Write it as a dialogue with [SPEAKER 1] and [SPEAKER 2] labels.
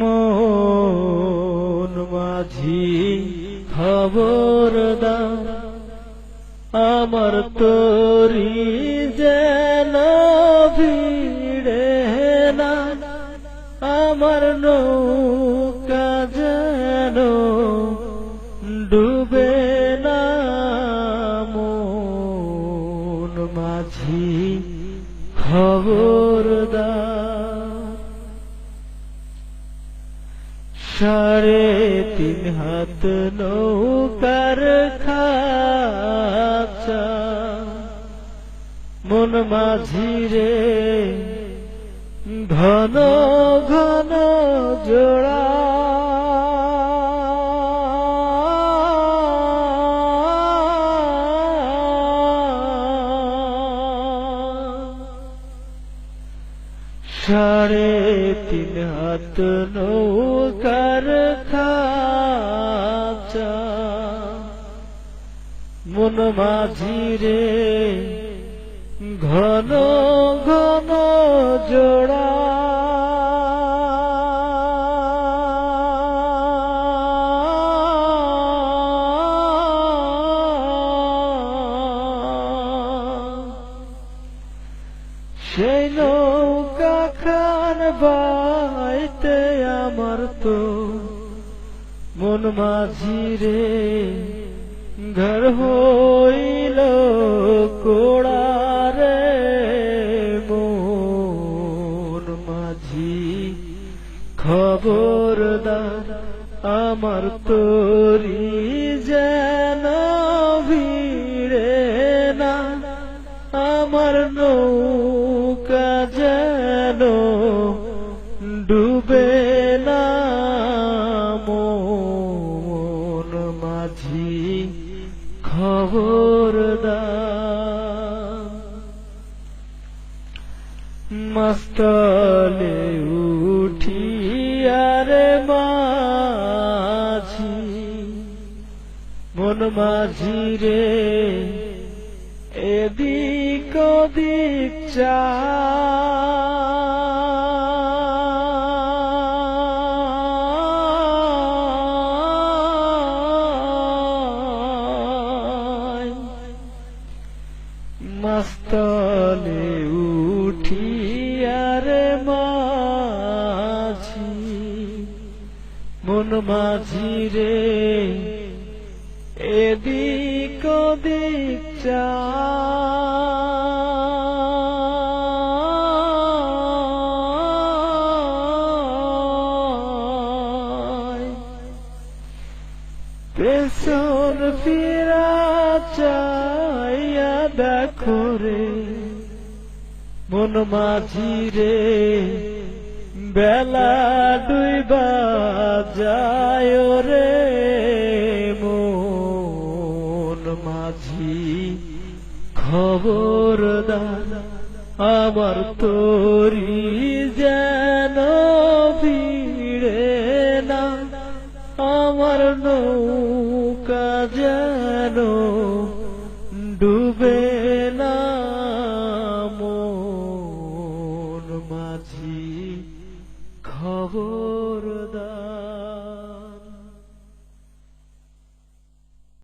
[SPEAKER 1] মন মাঝি খবর দাও আমার তোরি যেন ভিড়ে না, আমার নৌকা যেন ডুবে না। মন মাঝি খবর দাও সাড়ে তিন হাত নৌকার খাচা মন মাঝিরে ঘন ঘন জোড়া সাড়ে তিন হাত নৌকার মন মাঝিরে ঘন ঘন জোড়া সেই নৌকা খান বাইতে আমার তো মন মাঝি রে, ঘর হইল কোড়ারে মন মাঝি খবরদার আমার তোরি যেন ভিড়ে না, আমার নৌকা ডুবে না মন মাঝি খবর মস্তলে উঠিয়ারে মাঝি মন মাঝি রে এদিক ওদিক চায় মস্তলে উঠিয়ারে মাঝি মন মাঝি রে এদিক ওদিক চায় পেছন ফিরা চাইয়া দেখো রে মন মাঝি রে, বেলা ডুইবা যায় রে, মন মাঝি খবরদার, আমার তোরি যেন ভিড়ে না, আমার নৌকা যেন ডুবে না মাঝি মাঝি খবরদার।